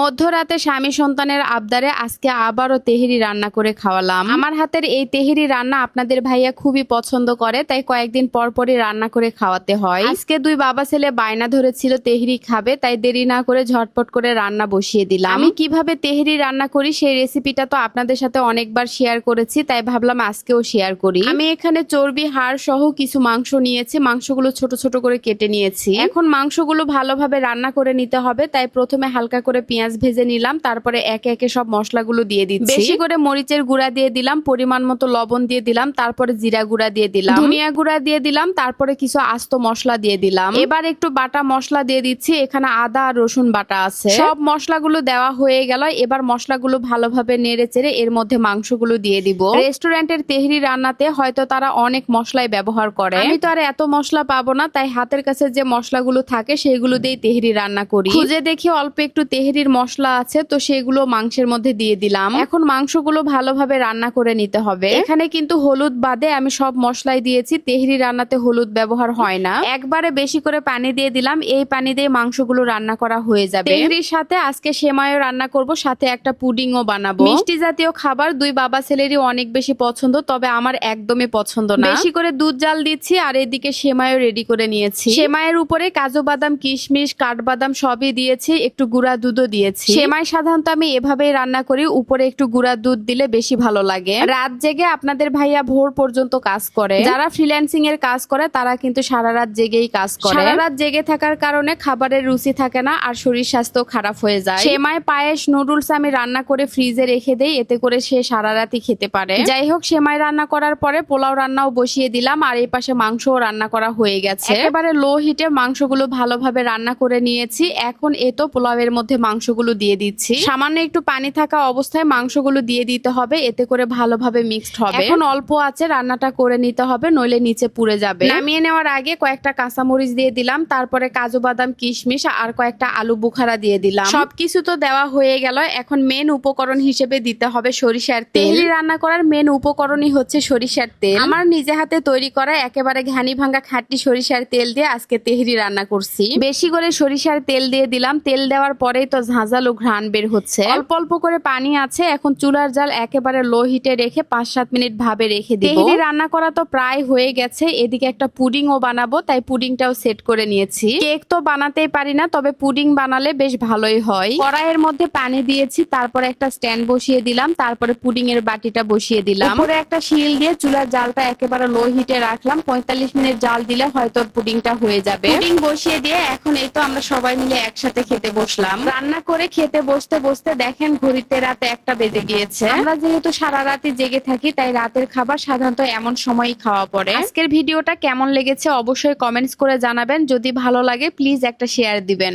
মধ্যরাতে স্বামী সন্তানের আবদারে আজকে আবারও তেহেরি রান্না করে খাওয়ালাম। আমার হাতের এই তেহেরি রান্না আপনাদের ভাইয়া খুবই পছন্দ করে, তাই কয়েকদিন পর পরই রান্না করে খাওয়াতে হয়। আজকে দুই বাবা ছেলে বায়না ধরেছিল তেহেরি খাবে, তাই দেরি না করে ঝটপট করে রান্না বসিয়ে দিলাম। আমি কীভাবে তেহেরি রান্না করি সেই রেসিপিটা তো আপনাদের সাথে অনেকবার শেয়ার করেছি, তাই ভাবলাম আজকেও শেয়ার করি। আমি এখানে চর্বি, হাড় সহ কিছু মাংস নিয়েছি, মাংসগুলো ছোট ছোট করে কেটে নিয়েছি। এখন মাংসগুলো ভালোভাবে রান্না করে নিতে হবে, তাই প্রথমে হালকা করে পেঁয়াজ ভেজে নিলাম তারপরে একে একে সব মশলাগুলো দিয়ে দিচ্ছি। বেশি করে মরিচের গুঁড়া দিয়ে দিলাম পরিমাণ মতো লবণ দিয়ে দিলাম তারপরে জিরা গুঁড়া দিয়ে দিলাম। ধনিয়া গুঁড়া দিয়ে দিলাম তারপরে কিছু আস্ত মশলা দিয়ে দিলাম। এবার একটু বাটা মশলা দিয়ে দিচ্ছি এখানে আদা আর রসুন বাটা আছে। সব মশলাগুলো দেওয়া হয়ে গেল এবার মশলাগুলো ভালোভাবে নেড়ে চেড়ে এর মধ্যে মাংসগুলো দিয়ে দিব। রেস্টুরেন্টের তেহরি রান্নাতে হয়তো তারা অনেক মশলাই ব্যবহার করে। আমি তো আর এত মশলা পাবো না তাই হাতের কাছে যে মশলাগুলো থাকে সেগুলো দিয়ে তেহরি রান্না করি। খুঁজে দেখি অল্প একটু তেহরির মশলা আছে, তো সেগুলো মাংসের মধ্যে দিয়ে দিলাম। এখন মাংসগুলো ভালোভাবে রান্না করে নিতে হবে। এখানে কিন্তু হলুদ বাদে আমি সব মশলাই দিয়েছি, তেহরি রান্নাতে হলুদ ব্যবহার হয় না। একবারে বেশি করে পানি দিয়ে দিলাম, এই পানি দিয়ে মাংসগুলো রান্না করা হয়ে যাবে। তেহরির সাথে আজকে সেমাইও রান্না করব, সাথে একটা পুডিংও বানাবো। মিষ্টি জাতীয় খাবার দুই বাবা ছেলেরই অনেক বেশি পছন্দ, তবে আমার একদমই পছন্দ না। বেশি করে দুধ জাল দিচ্ছি, আর এদিকে সেমাইও রেডি করে নিয়েছি। সেমাইয়ের উপরে কাজু বাদাম, কিশমিশ, কাঠবাদাম সবই দিয়েছি, একটু গুঁড়া দুধও দিয়েছি। সেমাই সাধারণত আমি এভাবেই রান্না করি। উপরে একটু গুঁড়া দুধ দিলে বেশি ভালো লাগে। রাত জেগে আপনাদের ভাইয়া ভোর পর্যন্ত কাজ করে। যারা ফ্রিল্যান্সিং এর কাজ করে তারা কিন্তু সারা রাত জেগেই কাজ করে। সারা রাত জেগে থাকার কারণে খাবারের রুচি থাকে না আর শরীর স্বাস্থ্য খারাপ হয়ে যায়। সেমাই পায়েস নুডলস আমি রান্না করে ফ্রিজে রেখে দেই। এতে করে সে সারা রাতই খেতে পারে। যাই হোক সেমাই রান্না করার পরে পোলাও রান্নাও বসিয়ে দিলাম আর এই পাশে মাংসও রান্না করা হয়ে গেছে। একেবারে লো হিটে মাংসগুলো ভালোভাবে রান্না করে নিয়েছি। এখন এ তো পোলাওয়ের মধ্যে মাংসগুলো দিয়ে দিচ্ছি। সামান্য একটু পানি থাকা অবস্থায় মাংসগুলো দিয়ে দিতে হবে এতে করে ভালোভাবে মিক্সড হবে। এখন অল্প আছে রান্নাটা করে নিতে হবে নইলে নিচে পুড়ে যাবে। নামিয়ে নেওয়ার আগে কয়েকটা কাঁচামরিচ দিয়ে দিলাম তারপরে কাজু বাদাম কিশমিশ আর কয়েকটা আলু বুখারা দিয়ে দিলাম। সবকিছু তো দেওয়া হয়ে গেল এখন মেন উপকরণ হিসেবে দিতে হবে সরিষার তেল। রান্না করার মেন উপকরণই হচ্ছে সরিষার তেল। আমার নিজে হাতে তৈরি করা একেবারে ঘানি ভাঙ্গা খাঁটি সরিষার তেল দিয়ে আজকে তেহরি রান্না করছি। বেশি করে সরিষার তেল দিয়ে দিলাম তেল দেওয়ার পরেই তো ঝাঁঝালো ঘ্রাণ বের হচ্ছে। অল্প অল্প করে পানি আছে এখন চুলার জাল একেবারে লো হিটে রেখে পাঁচ সাত মিনিট ভাবে রেখে দিই রান্না করা তো প্রায় হয়ে গেছে এদিকে একটা পুডিংও বানাবো তাই পুডিংটাও সেট করে নিয়েছি। কেক তো বানাতেই পারি না তবে পুডিং বানালে বেশ ভালোই হয়। কড়াইয়ের মধ্যে পানি দিয়েছি তারপরে একটা স্ট্যান্ড বসিয়ে দিলাম তারপরে পুডিং এর বাটিটা বসিয়ে দিলাম। উপরে একটা শিল দিয়ে চুলার জালটা একেবারে লো হিটে রাখলাম পঁয়তাল্লিশ মিনিট জাল দিলে হয়তো পুডিংটা হয়ে যাবে। পুডিং বসিয়ে দিয়ে এখন এই তো আমরা সবাই মিলে একসাথে খেতে বসলাম। রান্না করে খেতে বসতে বসতে দেখেন ঘড়িতে রাতে একটা বেজে গিয়েছে। আমরা যেহেতু সারা রাতে জেগে থাকি, তাই রাতের খাবার সাধারণত এমন সময়ই খাওয়া পড়ে। আজকের ভিডিওটা কেমন লেগেছে অবশ্যই কমেন্টস করে জানাবেন। যদি ভালো লাগে, প্লিজ একটা শেয়ার দিবেন।